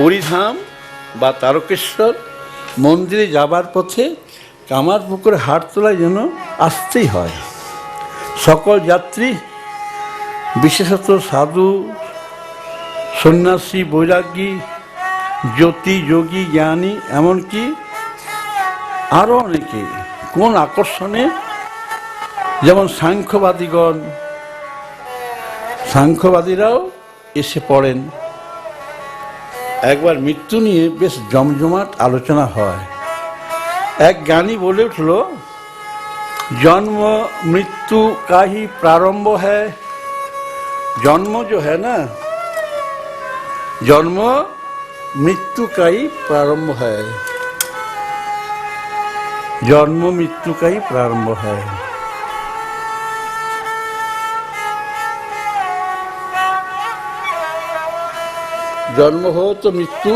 পুরীধাম বা তারকেশ্বর মন্দিরে যাবার পথে কামার পুকুরে হাট তোলায় যেন আসতেই হয়। সকল যাত্রী, বিশেষত সাধু, সন্ন্যাসী, বৈরাগী, জ্যোতি, যোগী, জ্ঞানী, এমনকি আরও অনেকে কোন আকর্ষণে, যেমন সাংখ্যবাদীগণ, সাংখ্যবাদীরাও এসে পড়েন। একবার মৃত্যু নিয়ে বেশ জমজমাট আলোচনা হয় এক জ্ঞানী বলে উঠল जन्म मृत्यु का ही प्रारंभ है जन्म जो है ना जन्म मृत्यु का ही प्रारंभ है जन्म मृत्यु का ही জন্ম হোক মৃত্যু।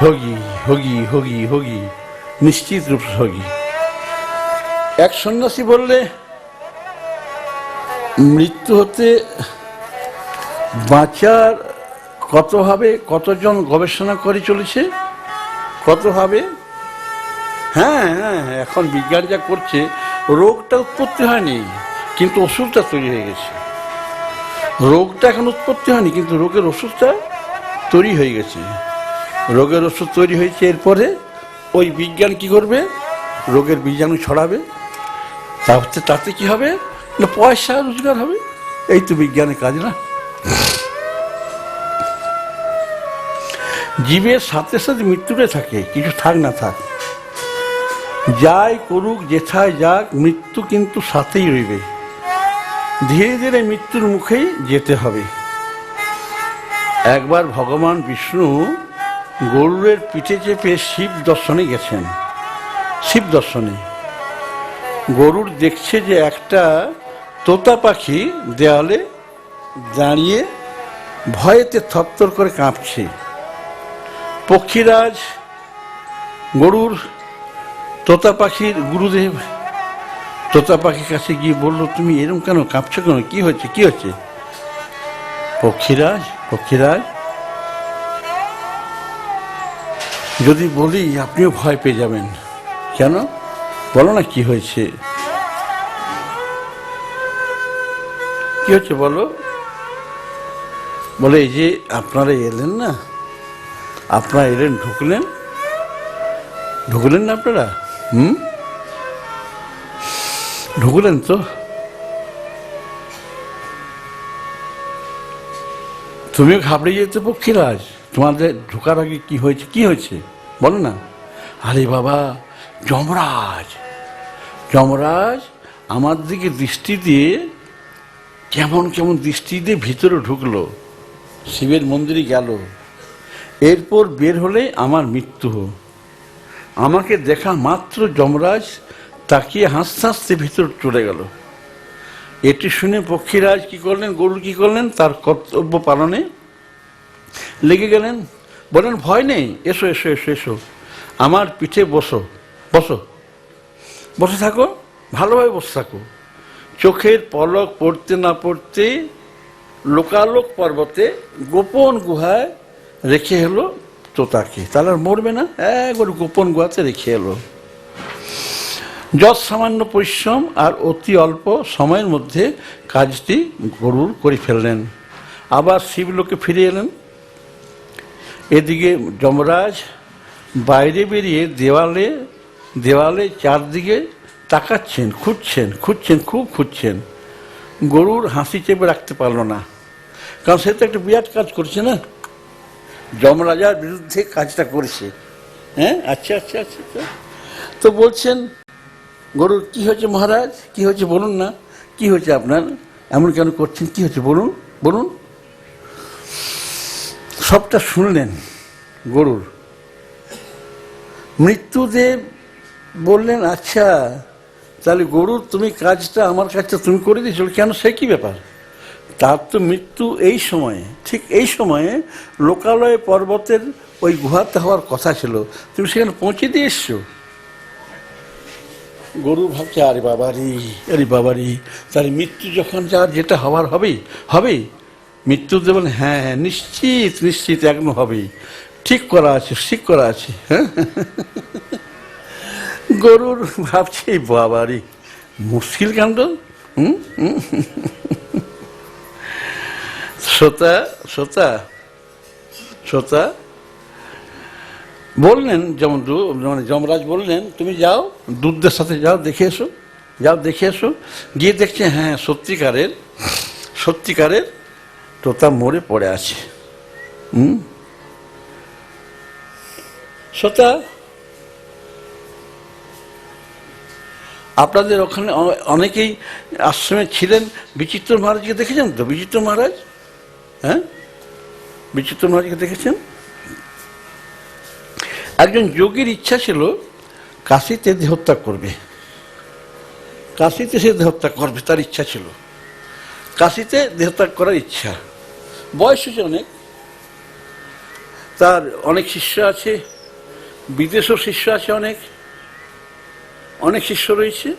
হগি হগি হগি হগি, নিশ্চিত রূপ হগি। এক সন্ন্যাসী বললে, মৃত্যু হতে বাঁচার কতভাবে কতজন গবেষণা করে চলেছে? কতভাবে হ্যাঁ হ্যাঁ এখন বিজ্ঞান যা করছে, রোগটা উৎপত্তি হয়নি, কিন্তু ওষুধটা তৈরি হয়ে গেছে। রোগটা এখন উৎপত্তি হয়নি, কিন্তু রোগের ওষুধটা তৈরি হয়ে গেছে। রোগের ওষুধ তৈরি হয়েছে এরপরে ওই বিজ্ঞান কি করবে? রোগের বীজাণু ছড়াবে। তাতে তাতে কি হবে? না পয়সা রোজগার হবে? এই তো বিজ্ঞানের কাজ না। জীবের সাথে সাথে মৃত্যুটা থাকে, কিছু থাক না থাক। যাই করুক, যেথায় যাক, মৃত্যু কিন্তু সাথেই রইবে। ধীরে ধীরে মৃত্যুর মুখেই যেতে হবে। একবার ভগবান বিষ্ণু গরুরের পিঠে চেপে শিব দর্শনে গেছেন। শিব দর্শনে। গরুর দেখছে যে একটা তোতা পাখি দেওয়ালে দাঁড়িয়ে ভয়েতে থরথর করে কাঁপছে। পক্ষীরাজ গরুর তোতা পাখির গুরুদেব তোতা পাখির কাছে গিয়ে বলল, তুমি এরম কেন? কাঁপছো কেন? কি হচ্ছে কি হচ্ছে পক্ষীরাজ পক্ষীরাজ? যদি বলি, আপনিও ভয় পেয়ে যাবেন। কেন? বলো না কি হয়েছে? কি হচ্ছে বলো? বলে, এই যে আপনারা এলেন না? আপনারা এলেন, ঢুকলেন? ঢুকলেন না আপনারা? হুম? ঢুকলেন তো তুমিও ঘাবড়ে যেতে পক্ষীরাজ তোমাদের ঢোকার আগে কি হয়েছে কি হয়েছে বলো না আরে বাবা যমরাজ যমরাজ আমার দিকে দৃষ্টি দিয়ে কেমন কেমন দৃষ্টি দিয়ে ভিতরে ঢুকলো শিবের মন্দিরে গেল এরপর বের হলে আমার মৃত্যু আমাকে দেখা মাত্র যমরাজ তাকিয়ে হাসতে হাসতে ভিতর চলে গেল। এটি শুনে পক্ষীরাজ কি করলেন গরু কি করলেন, তার কর্তব্য পালনে লেগে গেলেন। বলেন, ভয় নেই, এসো এসো এসো এসো। আমার পিঠে বসো বসো। বসে থাকো, ভালোভাবে বসে থাকো। চোখের পলক পড়তে না পড়তে লোকালোক পর্বতে গোপন গুহায় রেখে এলো তোতাকে। তাহলে মরবে না? একবার গোপন গুহাতে রেখে এলো। যৎ সামান্য পরিশ্রম আর অতি অল্প সময়ের মধ্যে কাজটি গরুর করে ফেললেন। আবার শিবলোকে ফিরে এলেন। এদিকে যমরাজ বাইরে বেরিয়ে দেওয়ালে দেওয়ালে চারদিকে তাকাচ্ছেন, খুঁজছেন খুঁজছেন, খুব খুঁজছেন। গরুর হাসি চেপে রাখতে পারল না। কারণ সে তো একটা বিরাট কাজ করছে না? যমরাজার বিরুদ্ধে কাজটা করেছে। হ্যাঁ? আচ্ছা আচ্ছা আচ্ছা আচ্ছা। তো বলছেন গরুর, কি হয়েছে মহারাজ? কি হয়েছে বলুন না। কি হয়েছে আপনার? এমন কেন করছেন? কি হয়েছে বলুন বলুন। সবটা শুনলেন গরুর। মৃত্যুদেব বললেন আচ্ছা তাহলে গরুর তুমি কাজটা আমার কাজটা তুমি করে দিয়েছ কেন? সে কি ব্যাপার? তার তো মৃত্যু এই সময়ে, ঠিক এই সময়ে লোকালয়ে পর্বতের ওই গুহাতে হওয়ার কথা ছিল। তুমি সেখানে পৌঁছে দিয়ে এসছো। গরু ভাবছে, আরে বাবারি আরে বাবারি তাহলে মৃত্যু যখন যার যেটা হওয়ার হবে হবেই মৃত্যুতে বলেন হ্যাঁ হ্যাঁ নিশ্চিত নিশ্চিত একদম হবেই ঠিক করা আছে, ঠিক করা আছে হ্যাঁ? গরুর ভাবছে বাবারি মুশকিল কাণ্ড হুম। শ্রোতা শ্রোতা শ্রোতা বললেন যেমন মানে যমরাজ বললেন, তুমি যাও, দুধদের সাথে যাও, দেখে এসো, যাও, দেখে এসো। গিয়ে দেখছে হ্যাঁ সত্যিকারের সত্যিকারের তোতা মরে পড়ে আছে। হুম? শ্রোতা, আপনাদের ওখানে অনেকেই আশ্রমে ছিলেন, বিচিত্র মহারাজকে দেখেছেন তো? বিচিত্র মহারাজ? হ্যাঁ? বিচিত্র মহারাজকে দেখেছেন? একজন যোগীর ইচ্ছা ছিল, কাশিতে দেহত্যাগ করবে। কাশিতে সে দেহত্যাগ করবে, তার ইচ্ছা ছিল। কাশিতে দেহত্যাগ করার ইচ্ছা। বয়স হয়েছে অনেক। তার অনেক শিষ্য আছে, বিদেশও শিষ্য আছে অনেক। অনেক শিষ্য রয়েছে।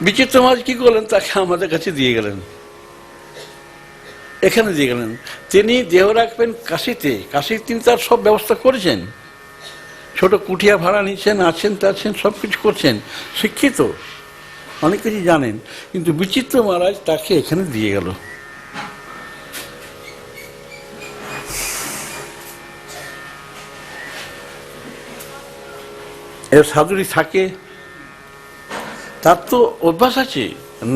বিচিত্র মাছ কি করলেন? তাকে আমাদের কাছে দিয়ে গেলেন। এখানে দিয়ে গেলেন। তিনি দেহ রাখবেন কাশিতে। কাশির তিনি তার সব ব্যবস্থা করেছেন। ছোট কুঠিয়া ভাড়া নিচ্ছেন, আছেন, তাছেন, সব কিছু করছেন। শিক্ষিত। অনেক কিছু জানেন। কিন্তু বিচিত্র মহারাজ তাকে এখানে দিয়ে গেল। এর সাধুরি থাকে। তার তো অভ্যাস আছে,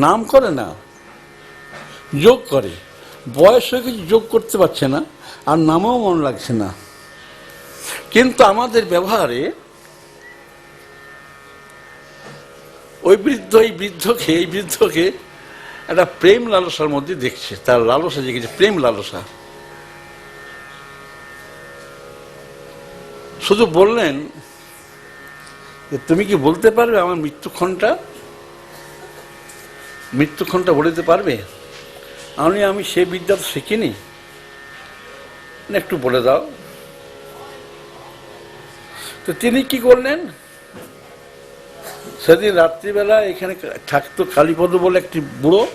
নাম করে না, যোগ করে। বয়স হয়ে কিছু যোগ করতে পারছে না, আর নামও মন লাগছে না। কিন্তু আমাদের ব্যবহারে ওই বৃদ্ধ, এই বৃদ্ধকে এই বৃদ্ধকে একটা প্রেম লালসার মধ্যে দেখছে। তার লালসা জেগেছে প্রেম লালসা। শুধু বললেন যে, তুমি কি বলতে পারবে আমার মৃত্যুক্ষণটা? মৃত্যুক্ষণটা বলে পারবে? আমি আমি সে বিদ্যা তো শিখিনি। একটু বলে দাও। তো তিনি কি করলেন? সেদিন রাত্রিবেলা এখানে থাকতো কালীপদ বলে একটি বুড়ো,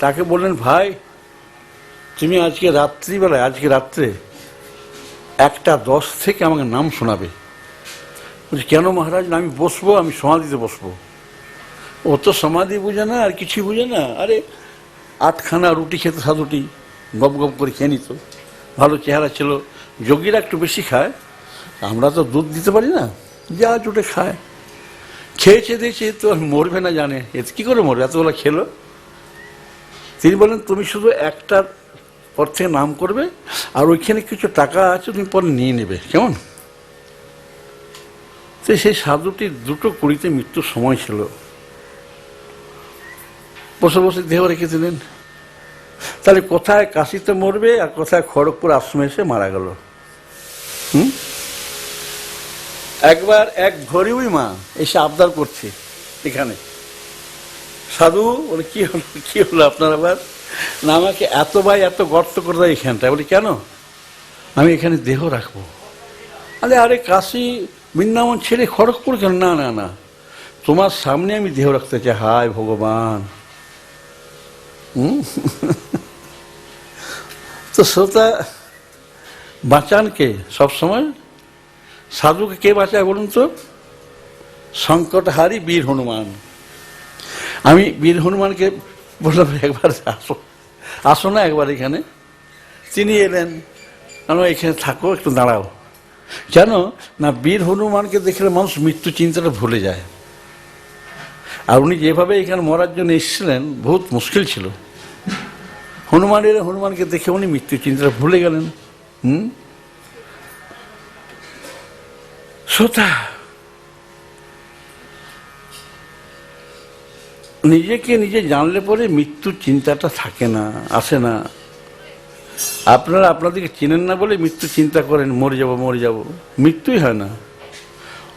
তাকে বললেন, ভাই, তুমি আজকে রাত্রিবেলায়, আজকে রাত্রে একটা দশ থেকে আমাকে নাম শোনাবে। বলছি, কেন মহারাজ? আমি বসবো, আমি সমাধিতে বসবো। ও তো সমাধি বুঝে না, আর কিছুই বুঝে না। আরে, আটখানা রুটি খেত সাধুটি গপ গপ করে খেয়ে নিত। ভালো চেহারা ছিল। যোগীরা একটু বেশি খায়। আমরা তো দুধ দিতে পারি না। যা জুটে খায়। খেয়েছে, দিয়েছে তো মরবে না জানে। এতে কী করে মরবে? এতগুলো খেলো। তিনি বলেন তুমি শুধু একটার পর থেকে নাম করবে, আর ওইখানে কিছু টাকা আছে, তুমি পরে নিয়ে নেবে। কেমন? তো সেই সাধুটির দুটো কুড়িতে মৃত্যুর সময় ছিল। বসে বসে দেহ রেখে দিলেন তাহলে কোথায় কাশিতে মরবে আর কোথায় খড়গপুর আশ্রমে এসে মারা গেল? হুম? একবার এক ভরিউই মা এসে আবদার করছে এখানে। সাধু, বলে, কি হলো কি হলো আপনার আবার? না, আমাকে এত ভাই এত গর্ত করে দেয় এখানটায়। বলি, কেন? আমি এখানে দেহ রাখব। আরে আরে, কাশি, বৃন্দাবন ছেড়ে খড়গপুর কেন? না না না। তোমার সামনে আমি দেহ রাখতে চাই। হায় ভগবান? তো শ্রোতা, বাঁচান কে সবসময়? সাধুকে কে বাঁচায় বলুন তো? সংকটহারি বীর হনুমান। আমি বীর হনুমানকে বললাম, একবার আসো আসো না একবার এখানে। তিনি এলেন আমি এখানে থাকো, একটু দাঁড়াও। কেন না বীর হনুমানকে দেখলে মানুষ মৃত্যু চিন্তাটা ভুলে যায়। আর উনি যেভাবে এখানে মরার জন্য এসেছিলেন, বহুত মুশকিল ছিল। হনুমানের, হনুমানকে দেখে উনি মৃত্যু চিন্তাটা ভুলে গেলেন। হুম? শ্রোতা, নিজেকে নিজে জানলে পরে মৃত্যুর চিন্তাটা থাকে না, আসে না। আপনারা আপনাদেরকে চেনেন না বলে মৃত্যু চিন্তা করেন, মরে যাব মরে যাব। মৃত্যুই হয় না।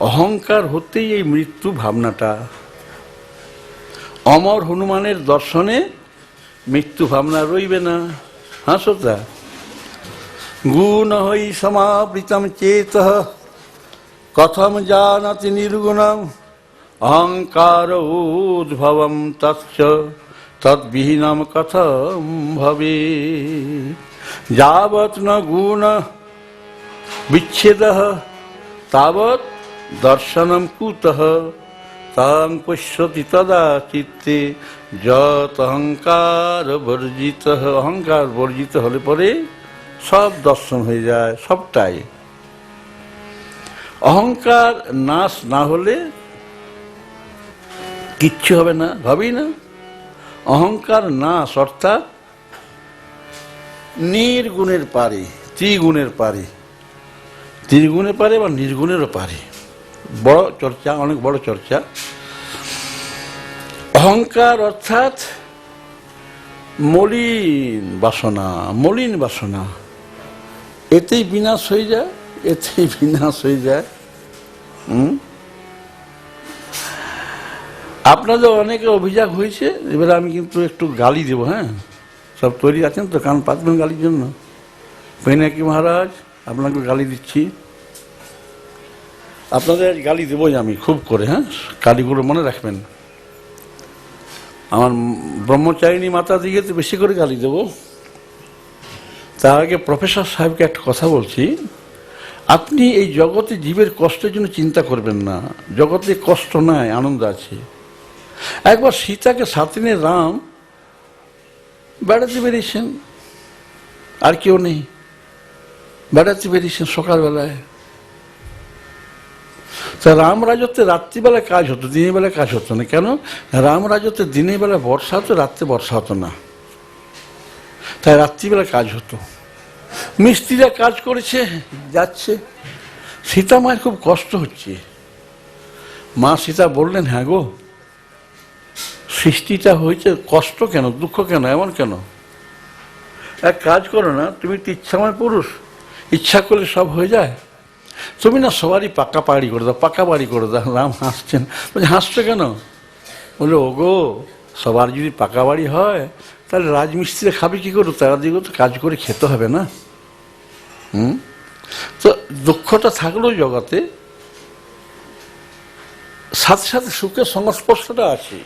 অহংকার হতেই এই মৃত্যু ভাবনাটা। অমর হনুমানের দর্শনে মৃত্যু ভাবনা রইবে না। হ্যাঁ শ্রোতা গুণ হই সমাবৃতম চেত কথম জানতি নির্গুণম, অহংকার উদ্ভবম তৎস, তদ্বিহীনম কথম ভবে। যাবৎ ন গুণ বিচ্ছেদ তাবৎ দর্শনম কুতঃ তাং পশ্যতি তদা চিত্তে যত অহংকার বর্জিত অহংকার বর্জিত হলে পরে সব দর্শন হয়ে যায়, সবটাই। অহংকার নাশ না হলে কিচ্ছু হবে না হবেই না। অহংকার নাশ অর্থাৎ নির্গুণের পারে, ত্রিগুণের পারে। ত্রিগুণের পারে বা নির্গুণেরও পারে। বড় চর্চা, অনেক বড় চর্চা। অহংকার অর্থাৎ মলিন বাসনা মলিন বাসনা। এতেই বিনাশ হয়ে যায়, এতেই বিনাশ হয়ে যায়। হুম? আপনাদের অনেকে অভিযোগ হয়েছে, এবারে আমি কিন্তু একটু গালি দেবো হ্যাঁ? সব তৈরি আছেন তো কান পাতবেন গালির জন্য। পেনাকি মহারাজ, আপনাকে গালি দিচ্ছি। আপনাদের গালি দেবই আমি খুব করে হ্যাঁ? গালিগুলো মনে রাখবেন। আমার ব্রহ্মচারিণী মাতা দিকে তো বেশি করে গালি দেব। তার আগে প্রফেসর সাহেবকে একটা কথা বলছি। আপনি এই জগতে জীবের কষ্টের জন্য চিন্তা করবেন না। জগতে কষ্ট নাই, আনন্দ আছে। একবার সীতাকে সাথে নিয়ে রাম বেড়াতে বেরিয়েছেন। আর কেউ নেই। বেড়াতে বেরিয়েছেন সকালবেলায়। তা রাম রাজত্বে রাত্রিবেলা কাজ হতো দিনের বেলা কাজ হতো না। কেন? রাম রাজত্বে দিনের বেলা বর্ষা হতো, রাত্রে বর্ষা হতো না। তাই রাত্রিবেলা কাজ হতো। মিস্ত্রিরা কাজ করেছে, যাচ্ছে। সীতা মায়ের খুব কষ্ট হচ্ছে। মা সীতা বললেন হ্যাঁ গো, সৃষ্টিটা হয়েছে কষ্ট কেন, দুঃখ কেন, এমন কেন? এক কাজ করো না, তুমি তো ইচ্ছাময় পুরুষ, ইচ্ছা করলে সব হয়ে যায়। তুমি না সবারই পাকা পাড়ি করে দাও, পাকা বাড়ি করে দাও, রাম হাসছেন বলছে, হাসছো কেন? বলে ওগো, সবার যদি পাকা বাড়ি হয়, তাহলে রাজমিস্ত্রি খাবে কি করে? তারা দিকে তো কাজ করে খেতে হবে না। হুম? তো দুঃখটা থাকলেও জগতে। সাথে সাথে সুখের সংস্পর্শটা আছে।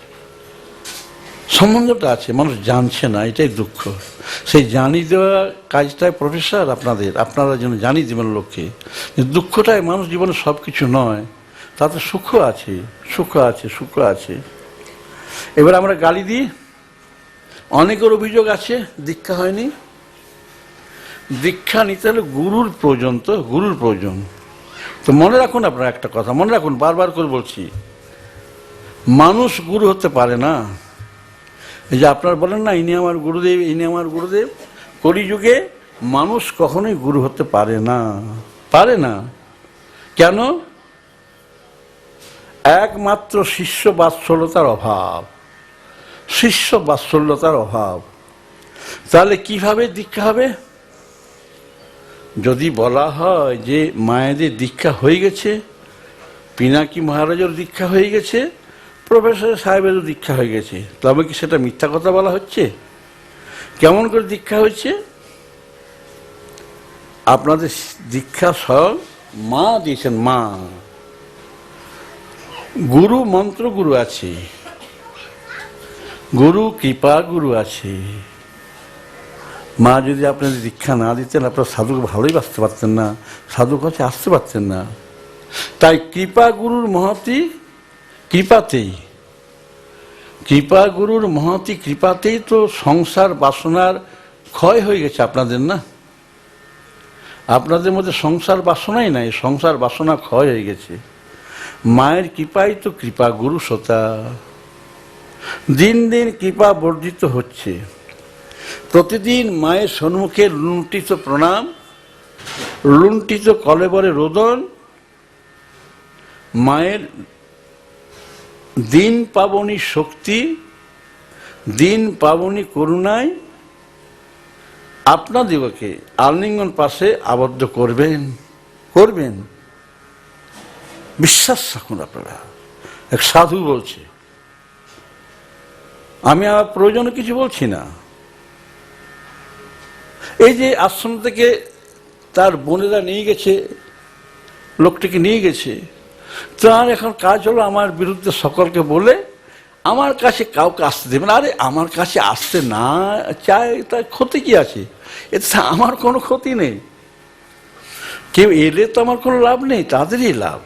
সম্বন্ধটা আছে, মানুষ জানছে না, এটাই দুঃখ। সেই জানিয়ে দেওয়া কাজটাই প্রফেসর আপনাদের, আপনারা যেন জানিয়ে দেবেন লোককে। দুঃখটাই মানুষ জীবনে সব কিছু নয়, তাতে সুখ আছে সুখ আছে সুখ আছে। এবার আমরা গালি দিই। অনেকের অভিযোগ আছে, দীক্ষা হয়নি। দীক্ষা নিতে হলে গুরুর প্রয়োজন তো, গুরুর প্রয়োজন। তো মনে রাখুন আপনার একটা কথা, মনে রাখুন, বারবার করে বলছি। মানুষ গুরু হতে পারে না। এই যে আপনার বলেন না, ইনি আমার গুরুদেব, ইনি আমার গুরুদেব, কলিযুগে মানুষ কখনোই গুরু হতে পারে না। পারে না। কেন? একমাত্র শিষ্য বাৎসল্যতার অভাব। শিষ্য বাৎসল্যতার অভাব। তাহলে কীভাবে দীক্ষা হবে? যদি বলা হয় যে মায়েদের দীক্ষা হয়ে গেছে, পিনাকি মহারাজের দীক্ষা হয়ে গেছে প্রফেসর সাহেবেরও দীক্ষা হয়ে গেছে। তবে কি সেটা মিথ্যা কথা বলা হচ্ছে? কেমন করে দীক্ষা হয়েছে? আপনাদের দীক্ষা স্বয়ং মা দিয়েছেন, মা। গুরু মন্ত্র গুরু আছে। গুরু কৃপা গুরু আছে। মা যদি আপনাদের দীক্ষা না দিতেন, আপনার সাধুকে ভালোই বাঁচতে পারতেন না, সাধুর কাছে আসতে পারতেন না। তাই কৃপা গুরুর মহতি কৃপাতেই কৃপা গুরুর মহতি কৃপাতেই তো সংসার বাসনার ক্ষয় হয়ে গেছে আপনাদের, না? আপনাদের মধ্যে সংসার বাসনাই নাই, সংসার বাসনা ক্ষয় হয়ে গেছে। মায়ের কৃপাই তো কৃপা গুরু সতা দিন দিন কৃপা বর্ধিত হচ্ছে। প্রতিদিন মায়ের সম্মুখে লুণ্ঠিত প্রণাম, লুণ্ঠিত কলেবরে রোদন, মায়ের দিন পাবনী শক্তি, দিন পাবনী করুণায় আপনাদিগকে আলিঙ্গন পাশে আবদ্ধ করবেন করবেন। বিশ্বাস রাখুন আপনারা। এক সাধু বলছে, আমি আমার প্রয়োজনে কিছু বলছি না। এই যে আশ্রম থেকে তার বোনেরা নিয়ে গেছে, লোকটিকে নিয়ে গেছে তার এখন কাজ হলো আমার বিরুদ্ধে সকলকে বলে, আমার কাছে কাউকে আসতে দেবে না। আরে, আমার কাছে আসতে না চায়, তার ক্ষতি কি আছে? এতে আমার কোনো ক্ষতি নেই। কেউ এলে তো আমার কোনো লাভ নেই, তাদেরই লাভ।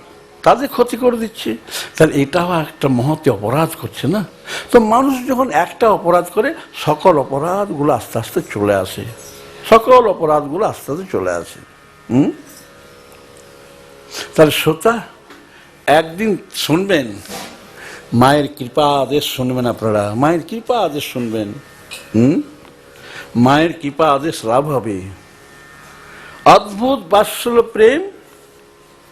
তাদের ক্ষতি করে দিচ্ছে। তাহলে এটাও একটা মহতে অপরাধ করছে না? তো মানুষ যখন একটা অপরাধ করে, সকল অপরাধগুলো আস্তে আস্তে চলে আসে। সকল অপরাধগুলো আস্তে আস্তে চলে আসে। হুম? তাহলে শ্রোতা একদিন শুনবেন, মায়ের কৃপা আদেশ শুনবেন আপনারা। মায়ের কৃপা আদেশ শুনবেন, হুম? মায়ের কৃপা আদেশ লাভ হবে। অদ্ভুত বাৎসল প্রেম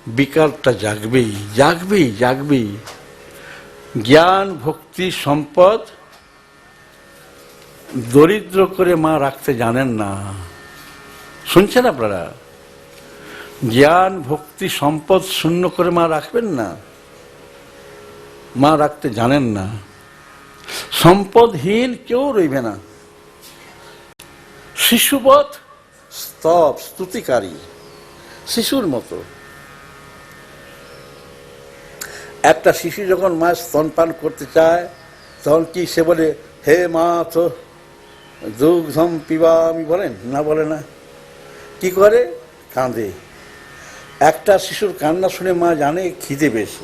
বিকারটা জাগবেই জাগবেই জাগবেই। জ্ঞান, ভক্তি, সম্পদ দরিদ্র করে মা রাখতে জানেন না। শুনছেন আপনারা? জ্ঞান, ভক্তি, সম্পদ শূন্য করে মা রাখবেন না। মা রাখতে জানেন না। সম্পদহীন কেউ রইবে না। শিশুবধ স্তব স্তুতিকারী, শিশুর মতো। একটা শিশু যখন মা স্তনপান করতে চায়, তখন কি সে বলে, হে মা, তো দুগ্ধম পিবা আমি বলেন? না বলে না। কি করে? কাঁদে। একটা শিশুর কান্না শুনে মা জানে, খিদে পেয়েছে।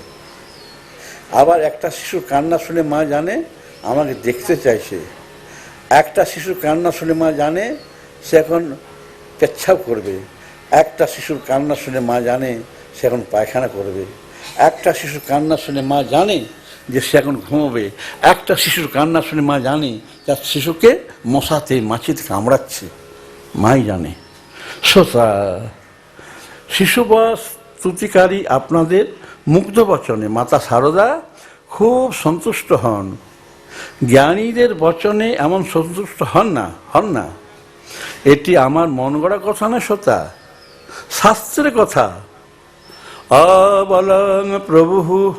আবার একটা শিশুর কান্না শুনে মা জানে, আমাকে দেখতে চাইছে। একটা শিশুর কান্না শুনে মা জানে, সে এখন পেচ্ছাপ করবে। একটা শিশুর কান্না শুনে মা জানে, সে এখন পায়খানা করবে। একটা শিশুর কান্না শুনে মা জানে যে সে এখন ঘুমোবে। একটা শিশুর কান্না শুনে মা জানে তার শিশুকে মশাতে, মাছিতে কামড়াচ্ছে। মাই জানে। শ্রোতা শিশুবস স্তুতিকারী আপনাদের মুগ্ধ বচনে মাতা সারদা খুব সন্তুষ্ট হন। জ্ঞানীদের বচনে এমন সন্তুষ্ট হন না হন না। এটি আমার মন গড়া কথা না শ্রোতা শাস্ত্রের কথা। অবলং প্রভু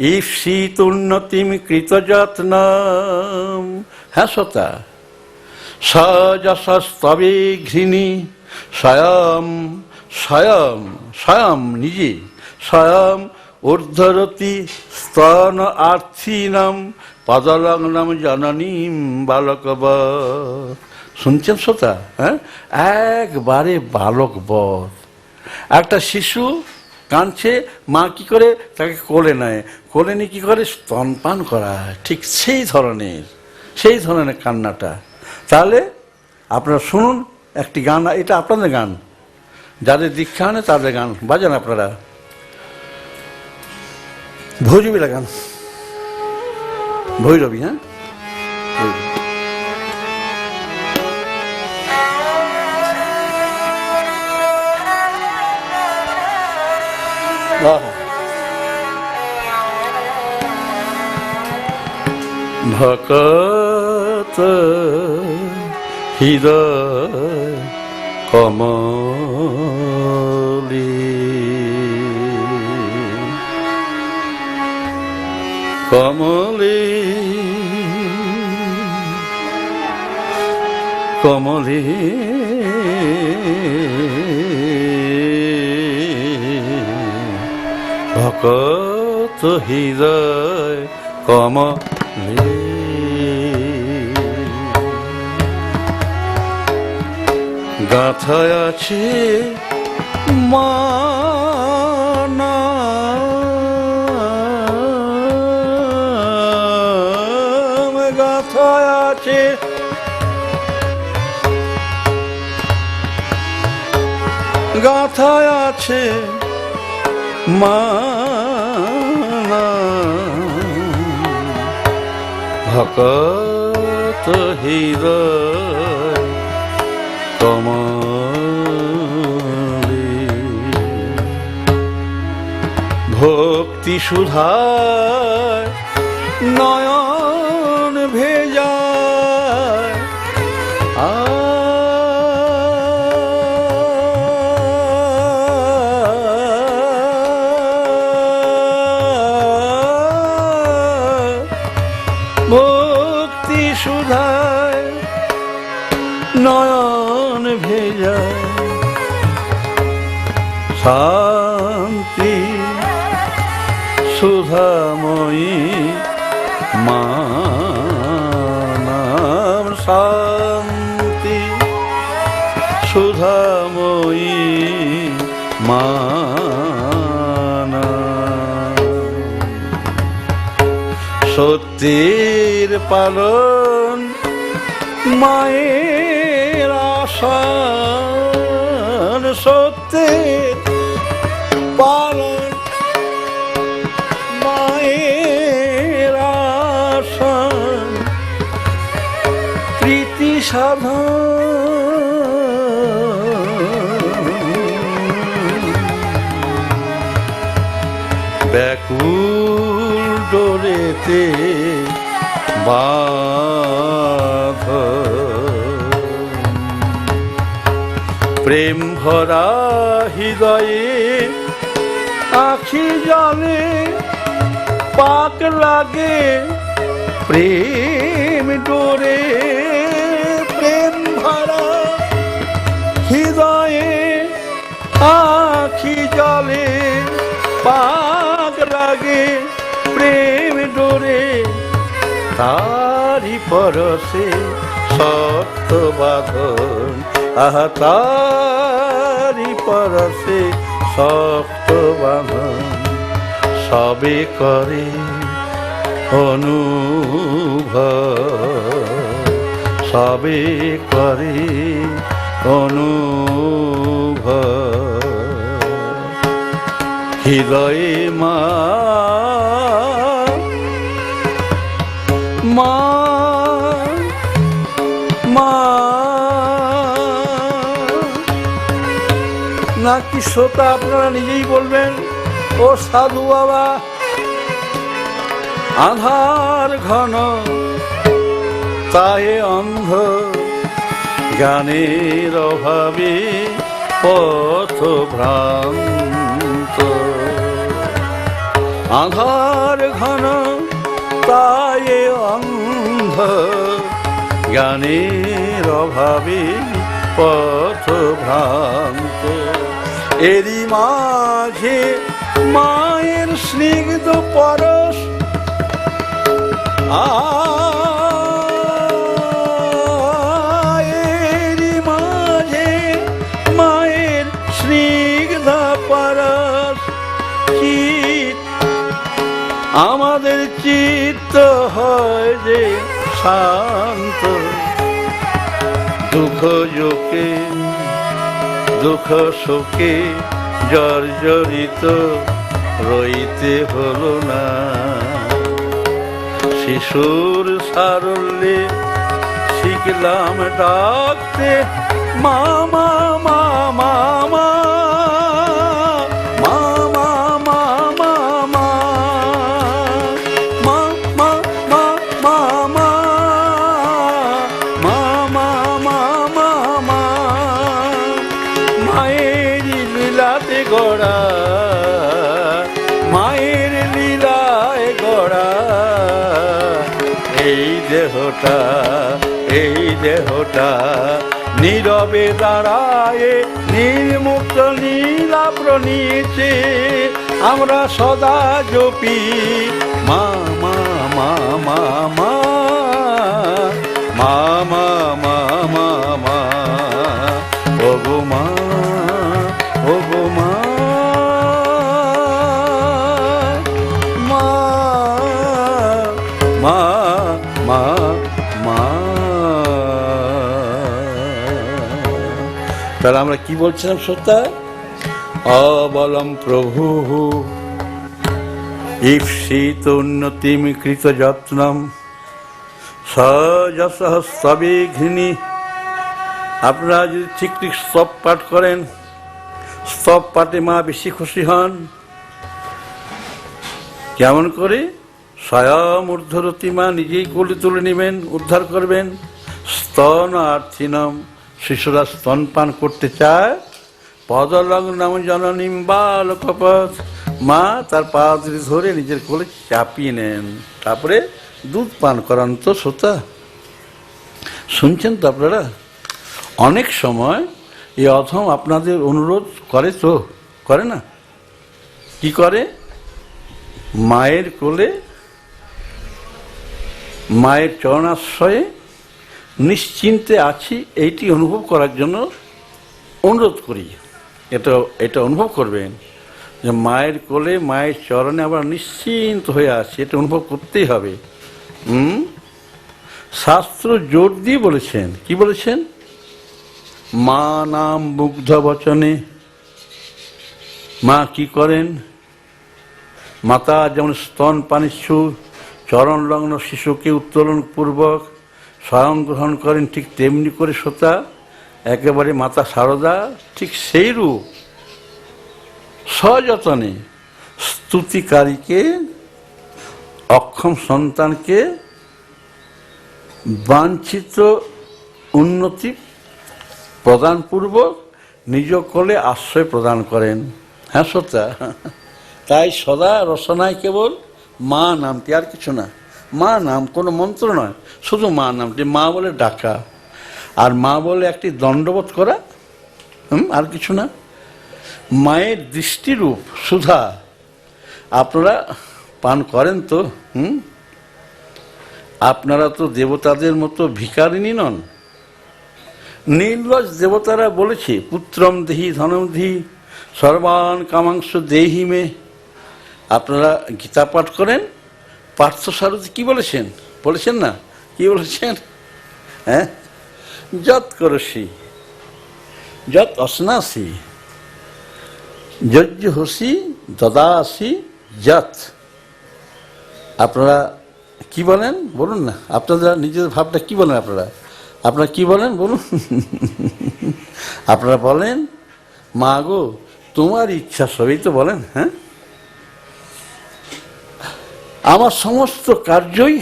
ঈপ্সিতুন্নতিম কৃতযত্ন হ্যাঁ শ্রোতা সযশস্তবে ঘৃণী স্বয়ং স্বয়ং স্বয়ং নিজে, স্বয়ং ঊর্ধ্বরতি স্তন আর্থিনাম পদলগ্নম জননীম বালকব শুনছেন শ্রোতা? হ্যাঁ? একবারে বালক বধ একটা শিশু কাঁদছে, মা কি করে? তাকে কোলে নেয়। কোলে নিয়ে কী করে? স্তনপান করা ঠিক সেই ধরনের সেই ধরনের কান্নাটা। তাহলে আপনারা শুনুন একটি গান, এটা আপনাদের গান। যাদের দীক্ষা আনে তাদের গান বাজান আপনারা। ভৈরবীরা গান। ভৈরবী হ্যাঁ। ভকত হৃদয় কমলি। কমলি কমলি। ভকত হৃদয় কমলি গাথায় আছে মানা। গাথায় আছে। গাথায় আছে মানা। ভকত হৃদয় ভক্তি সুধায় নয়ন ভেজায়। ভক্তি সুধায় নয়ন ভেজা শান্তি সুধাময়ী মা শান্তি সুধাময়ী মা। সত্যের পালন মায়ের আশা সত্যের ডোরেতে বাঁধ। প্রেম ভরা হৃদয়ে আখি জলে পাক লাগে প্রেম ডোরে। প্রেম ভরা হৃদয়ে আখি জলে, পাক লাগে প্রেম ডোরে তারি পরশে সত্য বাঁধন। আহা তারি পরশে শক্ত বাঁধন। সবে করে অনুভব। সবে করে অনুভব। হৃদয়ে মা শ্রোতা আপনারা নিজেই বলবেন, ও সাধু বাবা, আধার ঘন তায়ে অন্ধ জ্ঞানের অভাবে পথ ভ্রান্ত। আধার ঘন তায়ে অন্ধ জ্ঞানের অভাবে পথ ভ্রান্ত। এরই মাঝে মায়ের স্নিগ্ধ পরশ মাঝে মায়ের স্নিগ্ধ পরশ আমাদের চিত্ত হয় যে শান্ত, দুঃখ যোকে দুঃখ শোকে জর্জরিত রইতে হলো না। শিশুর সারল্যে শিখলাম ডাকতে মামা মামা মামা এই দেহটা এই দেহটা নীরবে দাঁড়ায় নির্মুক্ত নীলা প্রণীতে আমরা সদা জপি মা মা মা মা মা মা মা মা মা মা মা তাহলে আমরা কি বলছিলাম সত্তা অবলম প্রভু। ঈপ্সিত উন্নতিম কৃত যত্নম। সযশস্তবে ঘৃণী আপনারা যদি ঠিক ঠিক স্তব পাঠ করেন, স্তব পাঠে মা বেশি খুশি হন। কেমন করে? স্বয়ং ঊর্ধ্বরতি মা নিজেই কোলে তুলে নেবেন, উদ্ধার করবেন। স্তন আর্থিনম। শিশুরা স্তনপান করতে চায়। পদলং নাম জননীম বালকপথ মা তার পা ধরে নিজের কোলে চাপিয়ে নেন, তারপরে দুধ পান করান তো শ্রোতা। শুনছেন তো আপনারা? অনেক সময় এই অথম আপনাদের অনুরোধ করে তো, করে না? কি করে? মায়ের কোলে, মায়ের চরণাশ্রয়ে নিশ্চিন্তে আছি, এইটি অনুভব করার জন্য অনুরোধ করি। এটা এটা অনুভব করবেন যে মায়ের কোলে, মায়ের চরণে আবার নিশ্চিন্ত হয়ে আছি, এটা অনুভব করতেই হবে। হুম? শাস্ত্র জোর দিয়ে বলেছেন, কি বলেছেন? মা নাম মুগ্ধ বচনে, মা কি করেন? মাতা যেমন স্তন পানিচ্ছু চরণ লগ্ন শিশুকে উত্তোলন পূর্বক স্বয়ং গ্রহণ করেন ঠিক তেমনি করে শ্রোতা একেবারে মাতা সারদা, ঠিক সেই রূপ। সযতনে স্তুতিকারীকে, অক্ষম সন্তানকে বাঞ্ছিত, উন্নতি প্রদানপূর্বক নিজ কোলে আশ্রয় প্রদান করেন। হ্যাঁ সত্যা তাই সদা রসনায় কেবল মা নামটি আর কিছু না। মা নাম কোনো মন্ত্র নয়, শুধু মা নামটি। মা বলে ডাকা, আর মা বলে একটি দণ্ডবোধ করা, হুম, আর কিছু না। মায়ের দৃষ্টিরূপ সুধা, আপনারা পান করেন তো, হুম? আপনারা তো দেবতাদের মতো ভিকারিনী নন। নীলজ দেবতারা বলেছে, পুত্রম দেহি ধনম দেহি, সর্বান কামাংশ দেহি মে। আপনারা গীতা পাঠ করেন পার্থ সারথী কি বলেছেন? বলেছেন না? কি বলেছেন? হ্যাঁ? যত করসি, যত অসনাসি, যজ্ঞ হসি, দদাসি, যত। আপনারা কি বলেন? বলুন না। আপনারা নিজের ভাবটা কি বলেন আপনারা? আপনারা কি বলেন? বলুন। আপনারা বলেন, মা গো, তোমার ইচ্ছা সবই তো বলেন হ্যাঁ? আমার সমস্ত কার্যই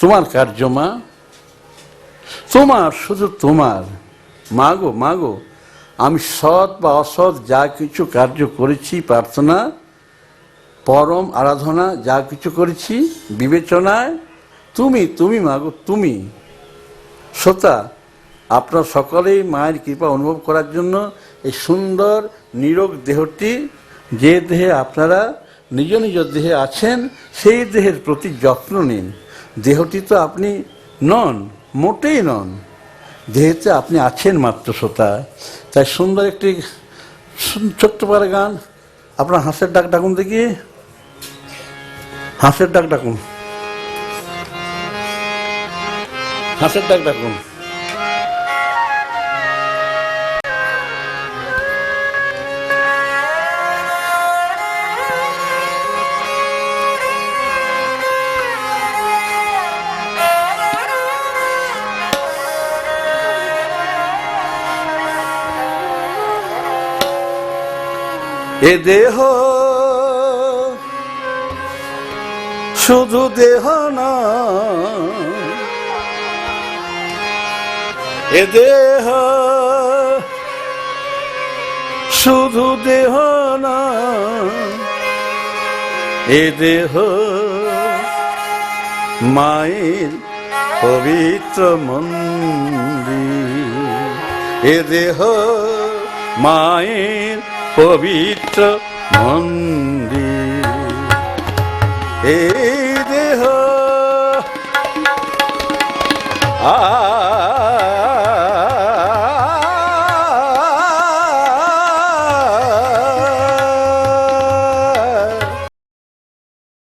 তোমার কার্য, মা। তোমার, শুধু তোমার। মাগো মাগো আমি সৎ বা অসৎ যা কিছু কার্য করেছি, প্রার্থনা, পরম আরাধনা যা কিছু করেছি, বিবেচনায়, তুমি তুমি মাগো তুমি। শ্রোতা, আপনার সকলেই মায়ের কৃপা অনুভব করার জন্য এই সুন্দর, নিরোগ দেহটি, যে দেহে আপনারা নিজ নিজ দেহে আছেন, সেই দেহের প্রতি যত্ন নিন। দেহটি তো আপনি নন, মোটেই নন। দেহেতে আপনি আছেন মাত্র শ্রোতা। তাই সুন্দর একটি ছোট্ট পারে গান। আপনার হাঁসের ডাক ডাকুন দেখি। হাঁসের ডাক ডাকুন। হাঁসের ডাক ডাকুন। এ দেহ শুধু দেহ না, এ দেহ শুধু দেহ না, এ দেহ মায়ের পবিত্র মন্দির, এ দেহ মায়ের পবিত্র মন্দির। এই দেহ আ